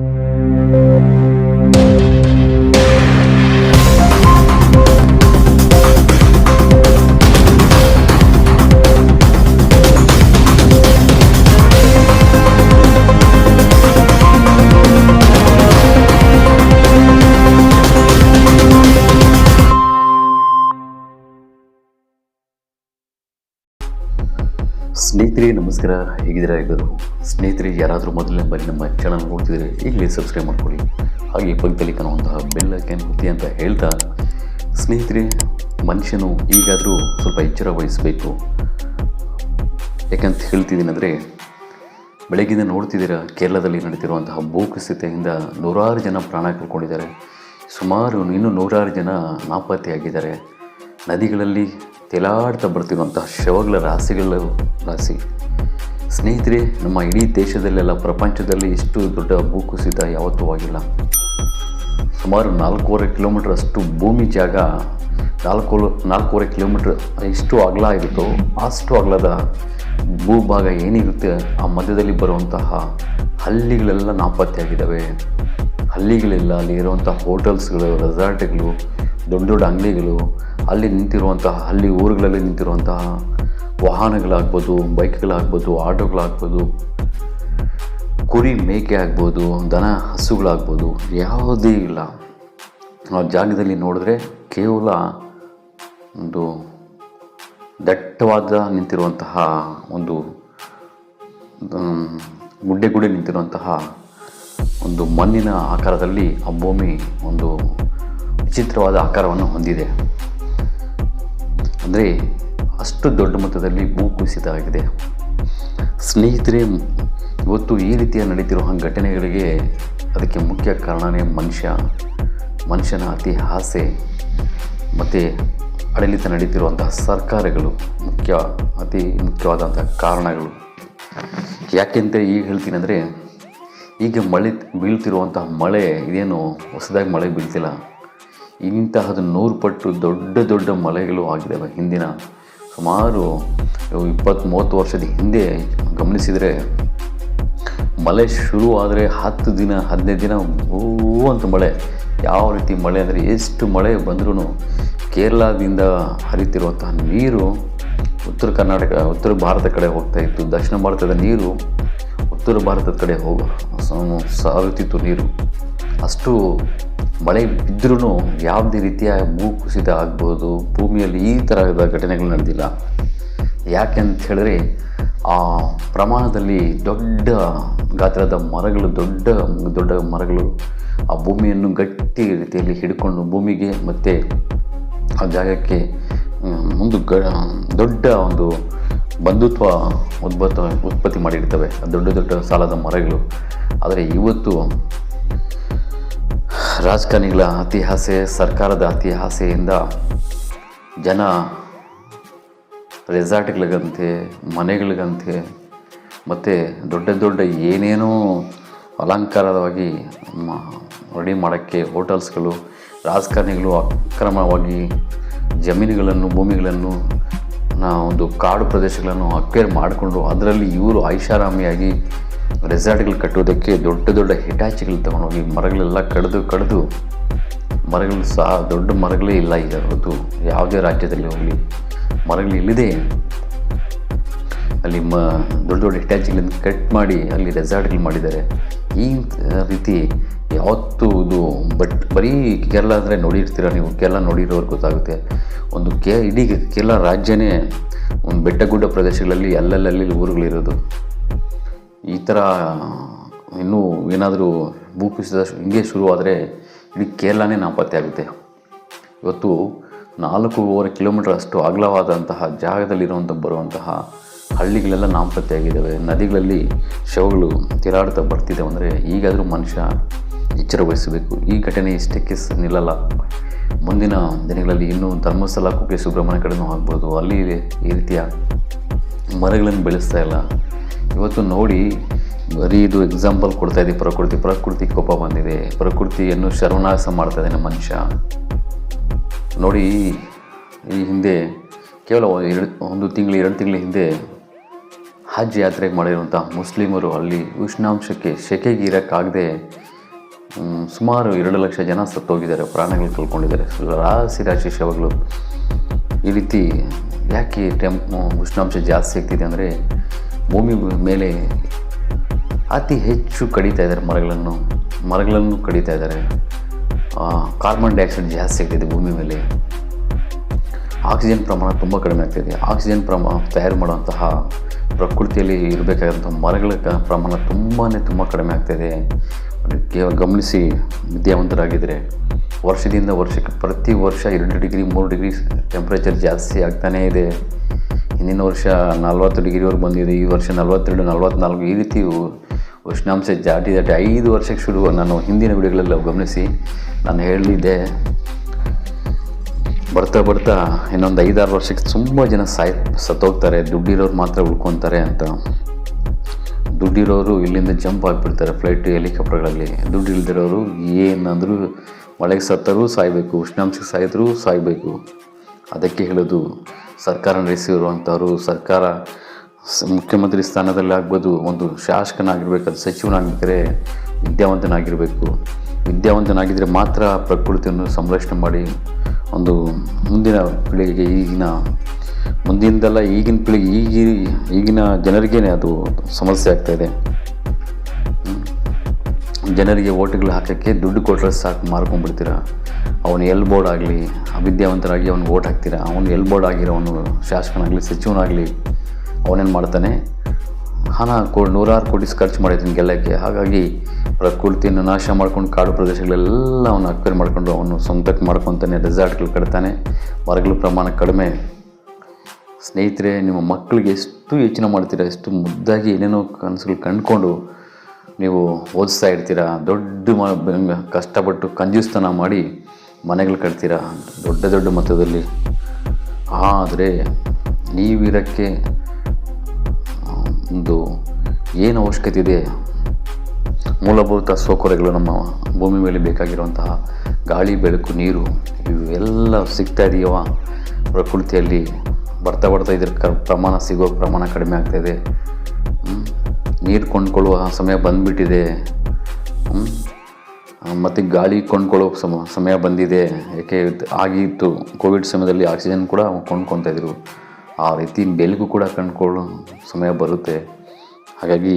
thank you ಸ್ನೇಹಿತರೆ, ನಮಸ್ಕಾರ. ಹೇಗಿದ್ದೀರಾ? ಎಲ್ಲರೂ ಸ್ನೇಹಿತರೆ, ಯಾರಾದರೂ ಮೊದಲನೇ ಬಾರಿ ನಮ್ಮ ಚಾನಲ್ ನೋಡ್ತಿದ್ರೆ ಈಗಲೇ ಸಬ್ಸ್ಕ್ರೈಬ್ ಮಾಡ್ಕೊಳ್ಳಿ. ಹಾಗೆ ಪಕ್ಕದಲ್ಲಿ ಕಾಣುವಂತಹ ಬೆಲ್ ಕ್ಯಾನ್ ಒತ್ತಿ ಅಂತ ಹೇಳ್ತಾ, ಸ್ನೇಹಿತರೆ, ಮನುಷ್ಯನು ಈಗಾದರೂ ಸ್ವಲ್ಪ ಎಚ್ಚರ ವಹಿಸಬೇಕು. ಯಾಕಂತ ಹೇಳ್ತಿದ್ದೀನಂದರೆ ಬೆಳಗ್ಗಿಂದ ನೋಡ್ತಿದ್ದೀರಾ, ಕೇರಳದಲ್ಲಿ ನಡೀತಿರುವಂತಹ ಭೂಕುಸಿತೆಯಿಂದ ನೂರಾರು ಜನ ಪ್ರಾಣ ಕಳ್ಕೊಂಡಿದ್ದಾರೆ. ಸುಮಾರು ಇನ್ನೂ ನೂರಾರು ಜನ ನಾಪತ್ತೆಯಾಗಿದ್ದಾರೆ. ನದಿಗಳಲ್ಲಿ ತೇಲಾಡ್ತಾ ಬರ್ತಿರುವಂತಹ ಶವಗಳ ರಾಶಿಗಳ ರಾಶಿ ಸ್ನೇಹಿತರೆ, ನಮ್ಮ ಇಡೀ ದೇಶದಲ್ಲೆಲ್ಲ ಪ್ರಪಂಚದಲ್ಲಿ ಇಷ್ಟು ದೊಡ್ಡ ಭೂಕುಸಿತ ಯಾವತ್ತೂ ಆಗಿಲ್ಲ. ಸುಮಾರು ನಾಲ್ಕೂವರೆ ಕಿಲೋಮೀಟ್ರ್ ಅಷ್ಟು ಭೂಮಿ ಜಾಗ ನಾಲ್ಕು ನಾಲ್ಕೂವರೆ ಕಿಲೋಮೀಟ್ರ್ ಎಷ್ಟು ಅಗಲ ಇರುತ್ತೋ ಅಷ್ಟು ಅಗಲದ ಭೂಭಾಗ ಏನಿರುತ್ತೆ, ಆ ಮಧ್ಯದಲ್ಲಿ ಬರುವಂತಹ ಹಳ್ಳಿಗಳೆಲ್ಲ ನಾಪತ್ತೆಯಾಗಿದ್ದಾವೆ. ಹಳ್ಳಿಗಳೆಲ್ಲ ಅಲ್ಲಿ ಇರುವಂಥ ಹೋಟೆಲ್ಸ್ಗಳು, ರೆಸಾರ್ಟ್ಗಳು ದೊಡ್ಡ ದೊಡ್ಡ ಅಂಗಡಿಗಳು, ಅಲ್ಲಿ ನಿಂತಿರುವಂತಹ, ಅಲ್ಲಿ ಊರುಗಳಲ್ಲಿ ನಿಂತಿರುವಂತಹ ವಾಹನಗಳಾಗ್ಬೋದು, ಬೈಕ್ಗಳಾಗ್ಬೋದು, ಆಟೋಗಳಾಗ್ಬೋದು, ಕುರಿ ಮೇಕೆ ಆಗ್ಬೋದು, ದನ ಹಸುಗಳಾಗ್ಬೋದು, ಯಾವುದೇ ಇಲ್ಲ. ಆ ಜಾಗದಲ್ಲಿ ನೋಡಿದ್ರೆ ಕೇವಲ ಒಂದು ದಟ್ಟವಾದ ನಿಂತಿರುವಂತಹ ಒಂದು ಗುಡ್ಡೆ ಗುಡ್ಡೆ ನಿಂತಿರುವಂತಹ ಒಂದು ಮಣ್ಣಿನ ಆಕಾರದಲ್ಲಿ ಆ ಭೂಮಿ ಒಂದು ವಿಚಿತ್ರವಾದ ಆಕಾರವನ್ನು ಹೊಂದಿದೆ. ಅಂದರೆ ಅಷ್ಟು ದೊಡ್ಡ ಮೊತ್ತದಲ್ಲಿ ಭೂ ಆಗಿದೆ ಸ್ನೇಹಿತರೆ, ಇವತ್ತು ಈ ರೀತಿಯ ನಡೀತಿರುವ ಘಟನೆಗಳಿಗೆ ಅದಕ್ಕೆ ಮುಖ್ಯ ಕಾರಣನೇ ಮನುಷ್ಯ. ಮನುಷ್ಯನ ಅತಿ ಆಸೆ ಮತ್ತು ಆಡಳಿತ ನಡೀತಿರುವಂತಹ ಸರ್ಕಾರಗಳು ಮುಖ್ಯ, ಅತಿ ಮುಖ್ಯವಾದಂಥ ಕಾರಣಗಳು. ಯಾಕೆಂತ ಈಗ ಹೇಳ್ತೀನಿ ಅಂದರೆ, ಈಗ ಮಳೆ ಬೀಳ್ತಿರುವಂತಹ ಮಳೆ, ಇದೇನು ಹೊಸದಾಗಿ ಮಳೆ ಬೀಳ್ತಿಲ್ಲ. ಇಂತಹದ್ದು ನೂರು ಪಟ್ಟು ದೊಡ್ಡ ದೊಡ್ಡ ಮಳೆಗಳು ಆಗಿದ್ದಾವೆ ಹಿಂದಿನ ಸುಮಾರು ಇಪ್ಪತ್ತು ಮೂವತ್ತು ವರ್ಷದ ಹಿಂದೆ ಗಮನಿಸಿದರೆ ಮಳೆ ಶುರು ಆದರೆ ಹತ್ತು ದಿನ, ಹದಿನೈದು ದಿನ ಹೂ ಅಂತ ಮಳೆ. ಯಾವ ರೀತಿ ಮಳೆ ಅಂದರೆ ಎಷ್ಟು ಮಳೆ ಬಂದ್ರೂ ಕೇರಳದಿಂದ ಹರಿತಿರುವಂತಹ ನೀರು ಉತ್ತರ ಕರ್ನಾಟಕ, ಉತ್ತರ ಭಾರತ ಕಡೆ ಹೋಗ್ತಾ ಇತ್ತು. ದಕ್ಷಿಣ ಭಾರತದ ನೀರು ಉತ್ತರ ಭಾರತದ ಕಡೆ ಹೋಗ ಸಾರುತ್ತಿತ್ತು ನೀರು. ಅಷ್ಟು ಮಳೆ ಬಿದ್ದರೂ ಯಾವುದೇ ರೀತಿಯ ಭೂ ಕುಸಿತ ಆಗ್ಬೋದು, ಭೂಮಿಯಲ್ಲಿ ಈ ಥರದ ಘಟನೆಗಳು ನಡೆದಿಲ್ಲ. ಯಾಕೆಂತ ಹೇಳಿದ್ರೆ, ಆ ಪ್ರಮಾಣದಲ್ಲಿ ದೊಡ್ಡ ಗಾತ್ರದ ಮರಗಳು, ದೊಡ್ಡ ದೊಡ್ಡ ಮರಗಳು ಆ ಭೂಮಿಯನ್ನು ಗಟ್ಟಿ ರೀತಿಯಲ್ಲಿ ಹಿಡ್ಕೊಂಡು ಭೂಮಿಗೆ ಮತ್ತು ಆ ಜಾಗಕ್ಕೆ ಒಂದು ಗ, ದೊಡ್ಡ ಒಂದು ಬಂಧುತ್ವ ಉದ್ಭತ, ಉತ್ಪತ್ತಿ ಮಾಡಿರ್ತವೆ. ದೊಡ್ಡ ದೊಡ್ಡ ಸಾಲದ ಮರಗಳು. ಆದರೆ ಇವತ್ತು ರಾಜಕಾರಣಿಗಳ ಅತಿಹಾಸೆ ಸರ್ಕಾರದ ಅತಿಹಾಸೆಯಿಂದ ಜನ ರೆಸಾರ್ಟ್ಗಳಿಗಂತೆ, ಮನೆಗಳಿಗಂತೆ, ಮತ್ತು ದೊಡ್ಡ ದೊಡ್ಡ ಏನೇನೋ ಅಲಂಕಾರವಾಗಿ ರೆಡಿ ಮಾಡೋಕ್ಕೆ ಹೋಟೆಲ್ಸ್ಗಳು, ರಾಜಕಾರಣಿಗಳು ಅಕ್ರಮವಾಗಿ ಜಮೀನುಗಳನ್ನು, ಭೂಮಿಗಳನ್ನು ಒಂದು ಕಾಡು ಪ್ರದೇಶಗಳನ್ನು ಅಕ್ವೇರ್ ಮಾಡಿಕೊಂಡು, ಅದರಲ್ಲಿ ಇವರು ಐಷಾರಾಮಿಯಾಗಿ ರೆಸಾರ್ಟ್ಗಳು ಕಟ್ಟೋದಕ್ಕೆ ದೊಡ್ಡ ದೊಡ್ಡ ಹಿಟಾಚಿಗಳು ತಗೊಂಡೋಗಿ ಮರಗಳೆಲ್ಲ ಕಡಿದು ಕಡಿದು ಮರಗಳು ಸಹ ದೊಡ್ಡ ಮರಗಳೇ ಇಲ್ಲ ಈಗ ಹೊರತು ಯಾವುದೇ ರಾಜ್ಯದಲ್ಲಿ ಹೋಗಲಿ. ಮರಗಳು ಇಲ್ಲದೆ. ಅಲ್ಲಿ ಮ ದೊಡ್ಡ ದೊಡ್ಡ ಹಿಟಾಚಿಗಳನ್ನು ಕಟ್ ಮಾಡಿ ಅಲ್ಲಿ ರೆಸಾರ್ಟ್ಗಳು ಮಾಡಿದ್ದಾರೆ. ಈ ರೀತಿ ಯಾವತ್ತೂ ಇದು ಬಟ್ ಬರೀ ಕೇರಳ ಅಂದರೆ ನೋಡಿರ್ತೀರ ನೀವು, ಕೇರಳ ನೋಡಿರೋರು ಗೊತ್ತಾಗುತ್ತೆ. ಒಂದು ಕೇ ಇಡೀ ಕೇರಳ ರಾಜ್ಯನೇ ಒಂದು ಬೆಟ್ಟ ಗುಡ್ಡ ಪ್ರದೇಶಗಳಲ್ಲಿ ಅಲ್ಲಲ್ಲಲ್ಲಿ ಊರುಗಳಿರೋದು. ಈ ಥರ ಇನ್ನೂ ಏನಾದರೂ ಭೂಕುಸಿತ ಹಿಂಗೆ ಶುರುವಾದರೆ ಇಡೀ ಕೇರಳನೇ ನಾಪತ್ತೆ ಆಗುತ್ತೆ. ಇವತ್ತು ನಾಲ್ಕೂವರೆ ಕಿಲೋಮೀಟರ್ ಅಷ್ಟು ಅಗಲವಾದಂತಹ ಜಾಗದಲ್ಲಿರುವಂಥ ಬರುವಂತಹ ಹಳ್ಳಿಗಳೆಲ್ಲ ನಾಪತ್ತೆಯಾಗಿದ್ದಾವೆ ನದಿಗಳಲ್ಲಿ ಶವಗಳು ತಿರಾಡ್ತಾ ಬರ್ತಿದ್ದಾವೆ ಅಂದರೆ ಈಗಾದರೂ ಮನುಷ್ಯ ಎಚ್ಚರ ವಹಿಸಬೇಕು. ಈ ಘಟನೆ ಇಷ್ಟಕ್ಕೆ ನಿಲ್ಲಲ್ಲ. ಮುಂದಿನ ದಿನಗಳಲ್ಲಿ ಇನ್ನೂ ಧರ್ಮಸ್ಥಳ ಕುಕ್ಕೆ ಸುಬ್ರಹ್ಮಣ್ಯ ಕಡೆಯೂ ಆಗ್ಬೋದು. ಅಲ್ಲಿ ಈ ರೀತಿಯ ಮರಗಳನ್ನು ಬೆಳೆಸ್ತಾ ಇಲ್ಲ. ಇವತ್ತು ನೋಡಿ ಬರೀ ಇದು ಎಕ್ಸಾಂಪಲ್ ಕೊಡ್ತಾ ಇದೆ. ಪ್ರಕೃತಿ ಪ್ರಕೃತಿ ಕೋಪ ಬಂದಿದೆ. ಪ್ರಕೃತಿಯನ್ನು ಶರಣಾಸ ಮಾಡ್ತಾ ಇದ್ದಾನೆ ಮನುಷ್ಯ. ನೋಡಿ, ಈ ಹಿಂದೆ ಕೇವಲ ಎರಡು, ಒಂದು ತಿಂಗಳು, ಎರಡು ತಿಂಗಳ ಹಿಂದೆ ಹಜ್ ಯಾತ್ರೆಗೆ ಮಾಡಿರುವಂಥ ಮುಸ್ಲಿಮರು ಅಲ್ಲಿ ಉಷ್ಣಾಂಶಕ್ಕೆ ಸೆಕೆಗೆ ಇರೋಕ್ಕಾಗದೆ ಸುಮಾರು ಎರಡು ಲಕ್ಷ ಜನ ಸತ್ತೋಗಿದ್ದಾರೆ. ಪ್ರಾಣಗಳು ಕಳ್ಕೊಂಡಿದ್ದಾರೆ. ರಾಶಿ ರಾಶಿ ಶವಗಳು. ಈ ರೀತಿ ಯಾಕೆ ಟೆಂಪ್ ಉಷ್ಣಾಂಶ ಜಾಸ್ತಿ ಆಗ್ತಿದೆ ಅಂದರೆ ಭೂಮಿ ಮೇಲೆ ಅತಿ ಹೆಚ್ಚು ಕಡಿತಾ ಇದ್ದಾರೆ ಮರಗಳನ್ನು ಮರಗಳನ್ನು ಕಡಿತಾ ಇದ್ದಾರೆ. ಕಾರ್ಬನ್ ಡೈಆಕ್ಸೈಡ್ ಜಾಸ್ತಿ ಆಗ್ತಿದೆ ಭೂಮಿ ಮೇಲೆ. ಆಕ್ಸಿಜನ್ ಪ್ರಮಾಣ ತುಂಬ ಕಡಿಮೆ ಆಗ್ತಿದೆ ಆಕ್ಸಿಜನ್ ಪ್ರಮಾಣ ತಯಾರು ಮಾಡುವಂತಹ ಪ್ರಕೃತಿಯಲ್ಲಿ ಇರಬೇಕಾದಂಥ ಮರಗಳ ಪ್ರಮಾಣ ತುಂಬಾ ತುಂಬ ಕಡಿಮೆ ಆಗ್ತಿದೆ ಕೇವಲ ಗಮನಿಸಿ ವಿದ್ಯಾವಂತರಾಗಿದ್ದರೆ ವರ್ಷದಿಂದ ವರ್ಷಕ್ಕೆ ಪ್ರತಿ ವರ್ಷ ಎರಡು ಡಿಗ್ರಿ, ಮೂರು ಡಿಗ್ರಿ ಟೆಂಪ್ರೇಚರ್ ಜಾಸ್ತಿ ಆಗ್ತಾನೇ ಇದೆ. ಹಿಂದಿನ ವರ್ಷ ನಲ್ವತ್ತು ಡಿಗ್ರಿವರೆಗೆ ಬಂದಿದೆ, ಈ ವರ್ಷ ನಲ್ವತ್ತೆರಡು, ನಲ್ವತ್ನಾಲ್ಕು, ಈ ರೀತಿ ಉಷ್ಣಾಂಶ ಜಾಟಿ ದಾಟಿ ಐದು ವರ್ಷಕ್ಕೆ ಶುರು. ನಾನು ಹಿಂದಿನ ವಿಡಿಯೋಗಳೆಲ್ಲ ಗಮನಿಸಿ, ನಾನು ಹೇಳಿದ್ದೆ, ಬರ್ತಾ ಬರ್ತಾ ಇನ್ನೊಂದು ಐದಾರು ವರ್ಷಕ್ಕೆ ತುಂಬ ಜನ ಸಾಯ್, ಸತ್ತೋಗ್ತಾರೆ, ದುಡ್ಡಿರೋರು ಮಾತ್ರ ಉಳ್ಕೊತಾರೆ ಅಂತ. ದುಡ್ಡಿರೋರು ಇಲ್ಲಿಂದ ಜಂಪ್ ಆಗಿಬಿಡ್ತಾರೆ, ಫ್ಲೈಟ್, ಹೆಲಿಕಾಪ್ಟರ್ಗಳಲ್ಲಿ. ದುಡ್ಡು ಇಲ್ದಿರೋರು ಏನಂದರೂ ಮಳೆಗೆ ಸತ್ತರೂ ಸಾಯಬೇಕು, ಉಷ್ಣಾಂಶಕ್ಕೆ ಸಾಯಿದ್ರೂ ಸಾಯಬೇಕು. ಅದಕ್ಕೆ ಹೇಳೋದು ಸರ್ಕಾರ ನಡೆಸಿರುವಂಥವ್ರು, ಸರ್ಕಾರ ಮುಖ್ಯಮಂತ್ರಿ ಸ್ಥಾನದಲ್ಲಿ ಆಗ್ಬೋದು ಒಂದು ಶಾಸಕನಾಗಿರ್ಬೇಕಾದ್ರೆ ಸಚಿವನಾಗಿದ್ದರೆ ವಿದ್ಯಾವಂತನಾಗಿರಬೇಕು. ವಿದ್ಯಾವಂತನಾಗಿದ್ದರೆ ಮಾತ್ರ ಪ್ರಕೃತಿಯನ್ನು ಸಂರಕ್ಷಣೆ ಮಾಡಿ ಒಂದು ಮುಂದಿನ ಪೀಳಿಗೆಗೆ ಈಗಿನ ಮುಂದಿನದಲ್ಲ ಈಗಿನ ಪೀಳಿಗೆ ಈಗ ಈಗಿನ ಜನರಿಗೇ ಅದು ಸಮಸ್ಯೆ ಆಗ್ತಾಯಿದೆ ಜನರಿಗೆ ಓಟ್ಗಳು ಹಾಕೋಕ್ಕೆ ದುಡ್ಡು ಕೊಟ್ಟರೆ ಸಾಕು, ಮಾರ್ಕೊಂಡ್ಬಿಡ್ತೀರ? ಅವನು ಎಲ್ ಬೋರ್ಡ್ ಆಗಲಿ, ಅವಿದ್ಯಾವಂತರಾಗಿ ಅವ್ನಿಗೆ ಓಟ್ ಹಾಕ್ತೀರ? ಅವನು ಎಲ್ ಬೋರ್ಡ್ ಆಗಿರೋನು ಶಾಸಕನಾಗಲಿ, ಸಚಿವನಾಗಲಿ, ಅವನೇನು ಮಾಡ್ತಾನೆ? ಹಣ ಕೋ ನೂರಾರು ಕೋಟಿ ಖರ್ಚು ಮಾಡಿದ್ದೀನಿ ಗೆಲ್ಲಕ್ಕೆ. ಹಾಗಾಗಿ ಪ್ರಕೃತಿಯನ್ನು ನಾಶ ಮಾಡ್ಕೊಂಡು ಕಾಡು ಪ್ರದೇಶಗಳೆಲ್ಲ ಅವನು ಅಕ್ವೇರ್ ಮಾಡ್ಕೊಂಡು ಅವನು ಸ್ವಂತಕ್ಕೆ ಮಾಡ್ಕೊತಾನೆ, ರೆಸಾರ್ಟ್ಗಳು ಕಟ್ತಾನೆ, ಮರಗಳ ಪ್ರಮಾಣ ಕಡಿಮೆ. ಸ್ನೇಹಿತರೆ, ನಿಮ್ಮ ಮಕ್ಕಳಿಗೆ ಎಷ್ಟು ಯೋಚನೆ ಮಾಡ್ತೀರಾ? ಎಷ್ಟು ಮುದ್ದಾಗಿ ಏನೇನೋ ಕನಸುಗಳು ಕಂಡ್ಕೊಂಡು ನೀವು ಓದಿಸ್ತಾ ಇರ್ತೀರಾ, ದೊಡ್ಡ ಮ ಕಷ್ಟಪಟ್ಟು ಕಂಜೂಸ್ತನ ಮಾಡಿ ಮನೆಗಳು ಕಟ್ತೀರಾ ದೊಡ್ಡ ದೊಡ್ಡ ಮೊತ್ತದಲ್ಲಿ ಆದರೆ ನೀವಿರೋಕ್ಕೆ ಒಂದು ಏನು ಅವಶ್ಯಕತೆ ಇದೆ? ಮೂಲಭೂತ ಸೌಕರ್ಯಗಳು ನಮ್ಮ ಭೂಮಿ ಮೇಲೆ ಬೇಕಾಗಿರುವಂತಹ ಗಾಳಿ, ಬೆಳಕು, ನೀರು, ಇವೆಲ್ಲ ಸಿಗ್ತಾ ಇದೆಯವ ಪ್ರಕೃತಿಯಲ್ಲಿ ಬರ್ತಾ ಬರ್ತಾ ಇದ್ರ ಕ, ಪ್ರಮಾಣ ಸಿಗೋ ಪ್ರಮಾಣ ಕಡಿಮೆ ಆಗ್ತಾಯಿದೆ ನೀರು ಕೊಂಡ್ಕೊಳ್ಳುವ ಸಮಯ ಬಂದುಬಿಟ್ಟಿದೆ. ಮತ್ತು ಗಾಳಿ ಕೊಂಡ್ಕೊಳ್ಳೋ ಸಮ, ಸಮಯ ಬಂದಿದೆ. ಯಾಕೆ ಆಗಿತ್ತು? ಕೋವಿಡ್ ಸಮಯದಲ್ಲಿ ಆಕ್ಸಿಜನ್ ಕೂಡ ಕೊಂಡ್ಕೊತಾ ಇದ್ರು. ಆ ರೀತಿ ಬೆಳಕು ಕೂಡ ಕಂಡ್ಕೊಳ್ಳೋ ಸಮಯ ಬರುತ್ತೆ. ಹಾಗಾಗಿ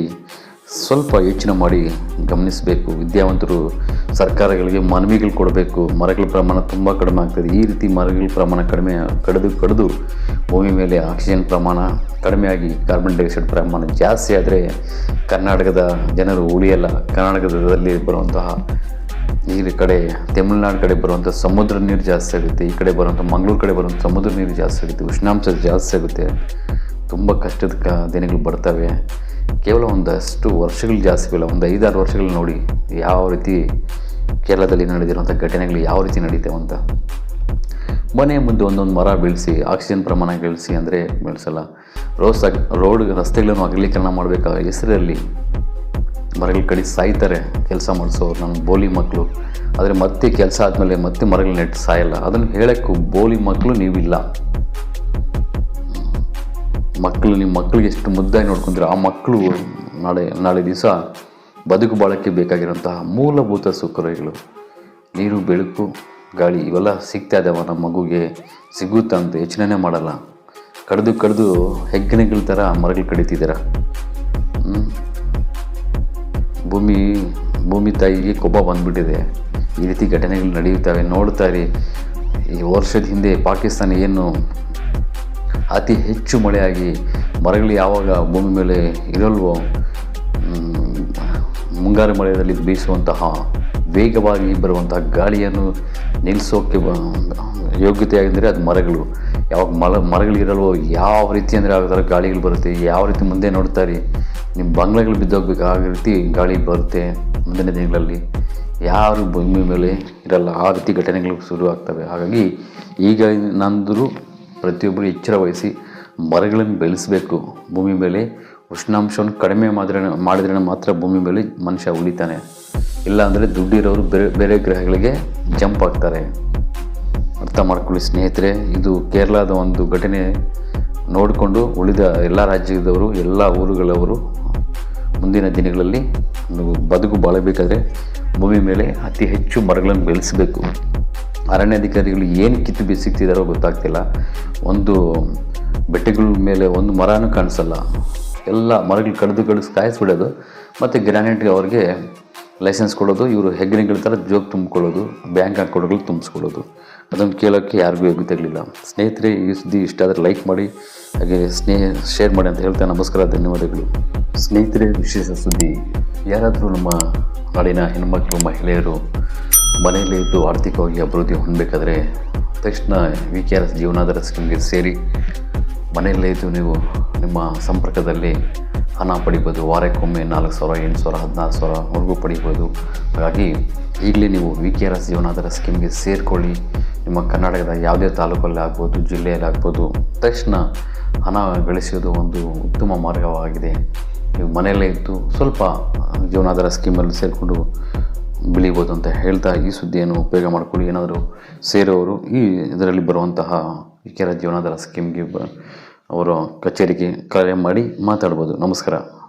ಸ್ವಲ್ಪ ಯೋಚನೆ ಮಾಡಿ ಗಮನಿಸಬೇಕು. ವಿದ್ಯಾವಂತರು ಸರ್ಕಾರಗಳಿಗೆ ಮನವಿಗಳು ಕೊಡಬೇಕು. ಮರಗಳ ಪ್ರಮಾಣ ತುಂಬ ಕಡಿಮೆ ಆಗ್ತದೆ. ಈ ರೀತಿ ಮರಗಳ ಪ್ರಮಾಣ ಕಡಿಮೆ ಕಡಿದು ಕಡಿದು ಭೂಮಿ ಮೇಲೆ ಆಕ್ಸಿಜನ್ ಪ್ರಮಾಣ ಕಡಿಮೆಯಾಗಿ ಕಾರ್ಬನ್ ಡೈಆಕ್ಸೈಡ್ ಪ್ರಮಾಣ ಜಾಸ್ತಿ ಆದರೆ ಕರ್ನಾಟಕದ ಜನರು ಉಳಿಯಲ್ಲ. ಕರ್ನಾಟಕದಲ್ಲಿ ಬರುವಂತಹ ಈ ಕಡೆ, ತಮಿಳುನಾಡು ಕಡೆ ಬರುವಂಥ ಸಮುದ್ರ ನೀರು ಜಾಸ್ತಿ ಆಗುತ್ತೆ. ಈ ಕಡೆ ಬರುವಂಥ ಮಂಗಳೂರು ಕಡೆ ಬರುವಂಥ ಸಮುದ್ರ ನೀರು ಜಾಸ್ತಿ ಆಗುತ್ತೆ. ಉಷ್ಣಾಂಶ ಜಾಸ್ತಿ ಆಗುತ್ತೆ. ತುಂಬ ಕಷ್ಟದ ಕ ದಿನಗಳು ಬರ್ತವೆ. ಕೇವಲ ಒಂದಷ್ಟು ವರ್ಷಗಳು ಜಾಸ್ತಿ ಇಲ್ಲ ಒಂದು ಐದಾರು ವರ್ಷಗಳು ನೋಡಿ ಯಾವ ರೀತಿ ಕೇರಳದಲ್ಲಿ ನಡೆದಿರುವಂಥ ಘಟನೆಗಳು ಯಾವ ರೀತಿ ನಡೀತವೆ ಅಂತ. ಮನೆ ಮುಂದೆ ಒಂದೊಂದು ಮರ ಬೆಳೆಸಿ, ಆಕ್ಸಿಜನ್ ಪ್ರಮಾಣ ಬೆಳೆಸಿ ಅಂದರೆ ಬೆಳೆಸಲ್ಲ. ರೋಸ್ ರೋಡ್ ರಸ್ತೆಗಳನ್ನು ಅಗಲೀಕರಣ ಮಾಡಬೇಕಾದ ಹೆಸರಲ್ಲಿ ಮರಗಳು ಕಡಿ ಸಾಯ್ತಾರೆ, ಕೆಲಸ ಮಾಡಿಸೋರು ನನ್ನ ಬೋಲಿ ಮಕ್ಕಳು. ಆದರೆ ಮತ್ತೆ ಕೆಲಸ ಆದಮೇಲೆ ಮತ್ತೆ ಮರಗಳು ನೆಟ್ಟು ಸಾಯಲ್ಲ. ಅದನ್ನು ಹೇಳೋಕ್ಕೂ ಬೋಲಿ ಮಕ್ಕಳು ನೀವಿಲ್ಲ. ಮಕ್ಕಳು, ನಿಮ್ಮ ಮಕ್ಕಳಿಗೆ ಎಷ್ಟು ಮುದ್ದಾಗಿ ನೋಡ್ಕೊಂತೀರ, ಆ ಮಕ್ಕಳು ನಾಳೆ ನಾಳೆ ದಿವಸ ಬದುಕು ಬಾಳಕ್ಕೆ ಬೇಕಾಗಿರುವಂತಹ ಮೂಲಭೂತ ಸೌಕರ್ಯಗಳು. ನೀರು, ಬೆಳಕು, ಗಾಳಿ ಇವೆಲ್ಲ ಸಿಗ್ತಾ ಇದ್ದಾವ ನಮ್ಮ ಮಗುಗೆ ಸಿಗುತ್ತಾ ಅಂತ ಯೋಚನೆ ಮಾಡಲ್ಲ. ಕಡಿದು ಕಡಿದು ಹೆಗ್ಗಣಗಳ ಥರ ಮರಗಳು ಕಡಿತಿದ್ದೀರ? ಭೂಮಿ ಭೂಮಿ ತಾಯಿಗೆ ಕೊಬ್ಬ ಬಂದುಬಿಟ್ಟಿದೆ. ಈ ರೀತಿ ಘಟನೆಗಳು ನಡೆಯುತ್ತವೆ. ನೋಡ್ತಾ ಇರಿ. ಈ ವರ್ಷದ ಹಿಂದೆ ಪಾಕಿಸ್ತಾನ ಏನು ಅತಿ ಹೆಚ್ಚು ಮಳೆಯಾಗಿ ಮರಗಳು ಯಾವಾಗ ಭೂಮಿ ಮೇಲೆ ಇರಲ್ವೋ ಮುಂಗಾರು ಮಳೆಯಲ್ಲಿ ಬೀಸುವಂತಹ ವೇಗವಾಗಿ ಬರುವಂತಹ ಗಾಳಿಯನ್ನು ನಿಲ್ಲಿಸೋಕ್ಕೆ ಯೋಗ್ಯತೆಯಾಗಿದ್ದರೆ ಅದು ಮರಗಳು. ಯಾವಾಗ ಮರ ಮರಗಳಿರಲ್ವೋ ಯಾವ ರೀತಿ ಅಂದರೆ ಆ ಗಾಳಿಗಳು ಬರುತ್ತೆ, ಯಾವ ರೀತಿ ಮುಂದೆ ನೋಡ್ತಾರೆ, ನಿಮ್ಮ ಬಂಗ್ಲೆಗಳು ಬಿದ್ದೋಗ್ಬೇಕು, ಆ ರೀತಿ ಗಾಳಿ ಬರುತ್ತೆ ಮುಂದಿನ ದಿನಗಳಲ್ಲಿ. ಯಾರು ಭೂಮಿ ಮೇಲೆ ಇರಲ್ಲ, ಆ ರೀತಿ ಘಟನೆಗಳು ಶುರು ಆಗ್ತವೆ ಹಾಗಾಗಿ ಈಗ ನಂದರು ಪ್ರತಿಯೊಬ್ಬರು ಎಚ್ಚರ ವಹಿಸಿ ಮರಗಳನ್ನು ಬೆಳೆಸಬೇಕು. ಭೂಮಿ ಮೇಲೆ ಉಷ್ಣಾಂಶವನ್ನು ಕಡಿಮೆ ಮಾಡಿದ್ರೆ ಮಾಡಿದ್ರೆ ಮಾತ್ರ ಭೂಮಿ ಮೇಲೆ ಮನುಷ್ಯ ಉಳಿತಾನೆ. ಇಲ್ಲಾಂದರೆ ದುಡ್ಡಿರೋರು ಬೇರೆ ಬೇರೆ ಗ್ರಹಗಳಿಗೆ ಜಂಪ್ ಆಗ್ತಾರೆ. ಅರ್ಥ ಮಾಡ್ಕೊಳ್ಳಿ ಸ್ನೇಹಿತರೆ, ಇದು ಕೇರಳದ ಒಂದು ಘಟನೆ. ನೋಡಿಕೊಂಡು ಉಳಿದ ಎಲ್ಲ ರಾಜ್ಯದವರು, ಎಲ್ಲ ಊರುಗಳವರು ಮುಂದಿನ ದಿನಗಳಲ್ಲಿ ಬದುಕು ಬಾಳಬೇಕಾದ್ರೆ ಭೂಮಿ ಮೇಲೆ ಅತಿ ಹೆಚ್ಚು ಮರಗಳನ್ನು ಬೆಳೆಸಬೇಕು. ಅರಣ್ಯಾಧಿಕಾರಿಗಳು ಏನು ಕಿತ್ತು ಬಿಸಿಕ್ತಿದ್ದಾರೋ ಗೊತ್ತಾಗ್ತಿಲ್ಲ. ಒಂದು ಬೆಟ್ಟಗಳ ಮೇಲೆ ಒಂದು ಮರನೂ ಕಾಣಿಸಲ್ಲ. ಎಲ್ಲ ಮರಗಳು ಕಡಿದು ಕಡಿದು ಕಾಯಿಸ್ಬಿಡೋದು. ಮತ್ತು ಗ್ರಾನೈಟ್ಗೆ ಅವ್ರಿಗೆ ಲೈಸೆನ್ಸ್ ಕೊಡೋದು. ಇವರು ಹೆಗ್ಗಣಿಗಳ ಥರ ಜೋಗ್ ತುಂಬಿಕೊಳ್ಳೋದು, ಬ್ಯಾಂಕ್ ಅಕೌಂಟ್ಗಳು ತುಂಬಿಸ್ಕೊಳ್ಳೋದು. ಅದನ್ನು ಕೇಳೋಕ್ಕೆ ಯಾರಿಗೂ ತೆಗಲಿಲ್ಲ. ಸ್ನೇಹಿತರೆ, ಈ ಸುದ್ದಿ ಇಷ್ಟ ಆದರೆ ಲೈಕ್ ಮಾಡಿ, ಹಾಗೆ ಸ್ನೇಹ ಶೇರ್ ಮಾಡಿ ಅಂತ ಹೇಳ್ತಾ ನಮಸ್ಕಾರ, ಧನ್ಯವಾದಗಳು. ಸ್ನೇಹಿತರೆ, ವಿಶೇಷ ಸುದ್ದಿ. ಯಾರಾದರೂ ನಮ್ಮ ನಾಡಿನ ಹೆಣ್ಮಕ್ಳು, ಮಹಿಳೆಯರು ಮನೆಯಲ್ಲೇ ಇದ್ದು ಆರ್ಥಿಕವಾಗಿ ಅಭಿವೃದ್ಧಿ ಹೊಂದಬೇಕಾದ್ರೆ ತಕ್ಷಣ ವಿ ಕೆ ಆರ್ ಎಸ್ ಜೀವನಾಧಾರ ಸ್ಕೀಮ್ಗೆ ಸೇರಿ ಮನೆಯಲ್ಲೇ ಇದ್ದು ನೀವು ನಿಮ್ಮ ಸಂಪರ್ಕದಲ್ಲಿ ಹಣ ಪಡಿಬೋದು, ವಾರಕ್ಕೊಮ್ಮೆ ನಾಲ್ಕು ಸಾವಿರ, ಎಂಟು ಸಾವಿರ, ಹದಿನಾರು ಸಾವಿರವರೆಗೂ ಪಡಿಬೋದು. ಹಾಗಾಗಿ ಈಗಲೇ ನೀವು ವಿ ಕೆ ಆರ್ ಎಸ್ ಜೀವನಾಧಾರ ಸ್ಕೀಮ್ಗೆ ಸೇರಿಕೊಳ್ಳಿ. ನಿಮ್ಮ ಕರ್ನಾಟಕದ ಯಾವುದೇ ತಾಲೂಕಲ್ಲಿ ಆಗ್ಬೋದು, ಜಿಲ್ಲೆಯಲ್ಲಿ ಆಗ್ಬೋದು, ತಕ್ಷಣ ಹಣ ಗಳಿಸೋದು ಒಂದು ಉತ್ತಮ ಮಾರ್ಗವಾಗಿದೆ. ನೀವು ಮನೆಯಲ್ಲೇ ಇದ್ದು ಸ್ವಲ್ಪ ಜೀವನಾಧಾರ ಸ್ಕೀಮಲ್ಲಿ ಸೇರಿಕೊಂಡು ಬೆಳಿಬೋದು ಅಂತ ಹೇಳ್ತಾ ಈ ಸುದ್ದಿಯನ್ನು ಉಪಯೋಗ ಮಾಡಿಕೊಳ್ಳಿ ಏನಾದರೂ ಸೇರೋರು ಈ ಇದರಲ್ಲಿ ಬರುವಂತಹ ಕೆರೆ ಜೀವನಾಧಾರ ಸ್ಕೀಮ್ಗೆ ಬ ಅವರು ಕಚೇರಿಗೆ ಕರೆ ಮಾಡಿ ಮಾತಾಡ್ಬೋದು. ನಮಸ್ಕಾರ.